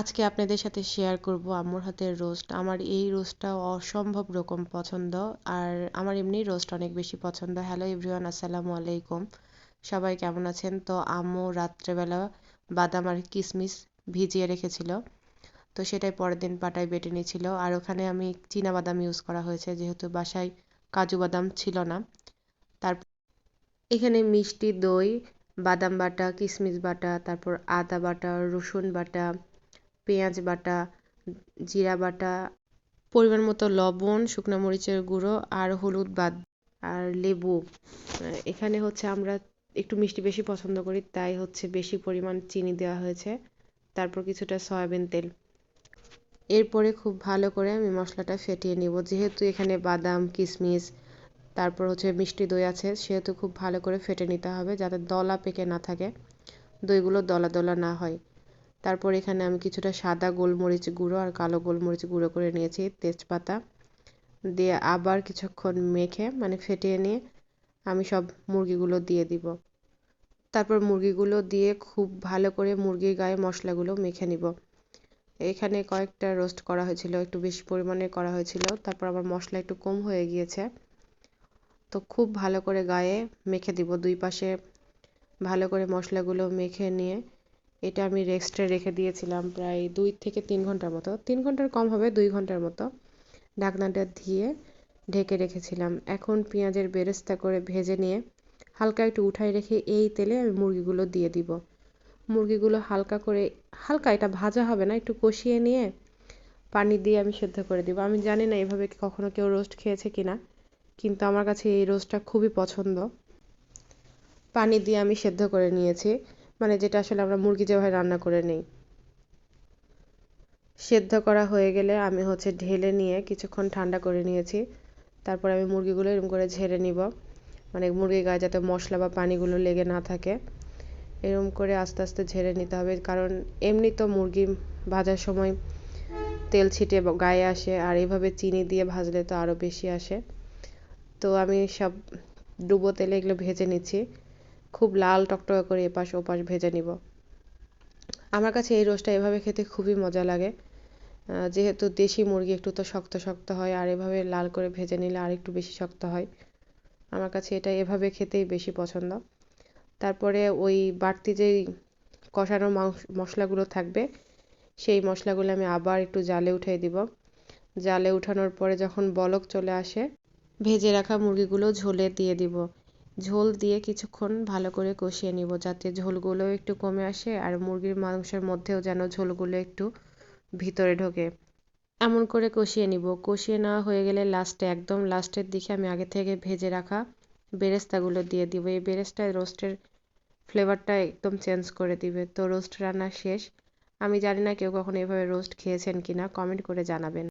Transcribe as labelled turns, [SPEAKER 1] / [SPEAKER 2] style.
[SPEAKER 1] আজকে আপনাদের সাথে শেয়ার করব আম্মুর হাতের রোস্ট আমার এই রোস্টটা অসম্ভব রকম পছন্দ, আর আমার এমনি রোস্ট অনেক বেশি পছন্দ। হ্যালো এভরিওয়ান আসসালামু আলাইকুম। সবাই কেমন আছেন? তো আম্মু রাত্রেবেলা বাদাম আর কিশমিশ ভিজিয়ে রেখেছিল, তো সেটাই পরের দিন পাটায় বেটে নিয়েছিল। আর ওখানে আমি চীনা বাদাম ইউজ করা হয়েছে, যেহেতু বাসায় কাজু বাদাম ছিল না। তারপর এখানে মিষ্টি দই, বাদাম বাটা কিশমিশ বাটা, তারপর আদা বাটা, রসুন বাটা পেঁয়াজ বাটা, জিরা বাটা, পরিমাণ মতো লবণ, শুকনো মরিচের গুঁড়ো আর হলুদ বাদ আর লেবু। এখানে হচ্ছে আমরা একটু মিষ্টি বেশি পছন্দ করি, তাই হচ্ছে বেশি পরিমাণ চিনি দেওয়া হয়েছে। তারপর কিছুটা সয়াবিন তেল। এরপরে খুব ভালো করে আমি মশলাটা ফেটিয়ে নিব। যেহেতু এখানে বাদাম কিশমিশ তারপর হচ্ছে মিষ্টি দই আছে, সেহেতু খুব ভালো করে ফেটে নিতে হবে যাতে দলা পেকে না থাকে, দইগুলো দলা দলা না হয়। তারপর এখানে আমি কিছুটা সাদা গোলমরিচ গুঁড়ো আর কালো গোলমরিচ গুঁড়ো করে নিয়েছি তেজপাতা দিয়ে আবার কিছুক্ষণ মেখে মানে ফেটিয়ে নিয়ে আমি সব মুরগিগুলো দিয়ে দিব। তারপর মুরগিগুলো দিয়ে খুব ভালো করে মুরগির গায়ে মশলাগুলো মেখে নিব। এখানে কয়েকটা রোস্ট করা হয়েছিল, একটু বেশি পরিমাণে করা হয়েছিল, তারপর আমার মশলা একটু কম হয়ে গিয়েছে। তো খুব ভালো করে গায়ে মেখে দিব দুই পাশে, ভালো করে মশলাগুলো মেখে নিয়ে এটা আমি রেস্টে রেখে দিয়েছিলাম প্রায় দুই থেকে তিন ঘণ্টার মতো। তিন ঘণ্টার কম হবে দুই ঘণ্টার মতো। ঢাকনাটা দিয়ে ঢেকে রেখেছিলাম। এখন পেঁয়াজের বেরেস্তা করে ভেজে নিয়ে হালকা একটু উঠাই রেখে এই তেলে আমি মুরগিগুলো দিয়ে দিব। মুরগিগুলো হালকা করে, হালকা এটা ভাজা হবে না, একটু কষিয়ে নিয়ে পানি দিয়ে আমি সেদ্ধ করে দিব। আমি জানি না এভাবে কখনো কেউ রোস্ট খেয়েছে কিনা, কিন্তু আমার কাছে এই রোস্টটা খুবই পছন্দ। পানি দিয়ে আমি সেদ্ধ করে নিয়েছি। মানে যেটা আসলে আমরা মুরগি যেভাবে রান্না করে নিই। সেদ্ধ করা হয়ে গেলে আমি হচ্ছে ঢেলে নিয়ে কিছুক্ষণ ঠান্ডা করে নিয়েছি। তারপর আমি মুরগিগুলো এরকম করে ঝেড়ে নিব। মানে মুরগির গায়ে যাতে মশলা বা পানিগুলো লেগে না থাকে। এরকম করে আস্তে আস্তে ঝেড়ে নিতে হবে। কারণ এমনি তো মুরগি ভাজার সময় তেল ছিটে গায়ে আসে, আর এইভাবে চিনি দিয়ে ভাজলে তো আরও বেশি আসে। তো আমি সব ডুবো তেলে এগুলো ভেজে নিচ্ছি। খুব লাল টকটকে করে এপাশ ওপাশ ভেজে নিব। আমার কাছে এই রোস্টটা এভাবে খেতে খুবই মজা লাগে। যেহেতু দেশি মুরগি একটু তো শক্ত শক্ত হয়, আর এভাবে লাল করে ভেজে নিলে আর একটু বেশি শক্ত হয়। আমার কাছে এটা এভাবে খেতেই বেশি পছন্দ। তারপরে ওই বাড়তি যেই কষানো মাংস, মশলাগুলো থাকবে, সেই মশলাগুলো আমি আবার একটু জালে উঠিয়ে দিব। জালে উঠানোর পরে যখন বলক চলে আসে, ভেজে রাখা মুরগিগুলো ঝোলে দিয়ে দিব। ঝোল দিয়ে কিছুক্ষণ ভালো করে কষিয়ে নিব যাতে ঝোলগুলো একটু কমে আসে আর মুরগির মাংসের মধ্যেও যেন ঝোলগুলো একটু ভিতরে ঢোকে। এমন করে কষিয়ে নিব। কষিয়ে নেওয়া হয়ে গেলে লাস্টে একদম লাস্টের দিকে আমি আগে থেকে ভেজে রাখা বেরেস্তাগুলো দিয়ে দিব। এই বেরেস্তায় রোস্টের ফ্লেভারটা একদম চেঞ্জ করে দিবে। তো রোস্ট রান্না শেষ। আমি জানি না কেউ কখনো এভাবে রোস্ট খেয়েছেন কিনা কমেন্ট করে জানাবেন।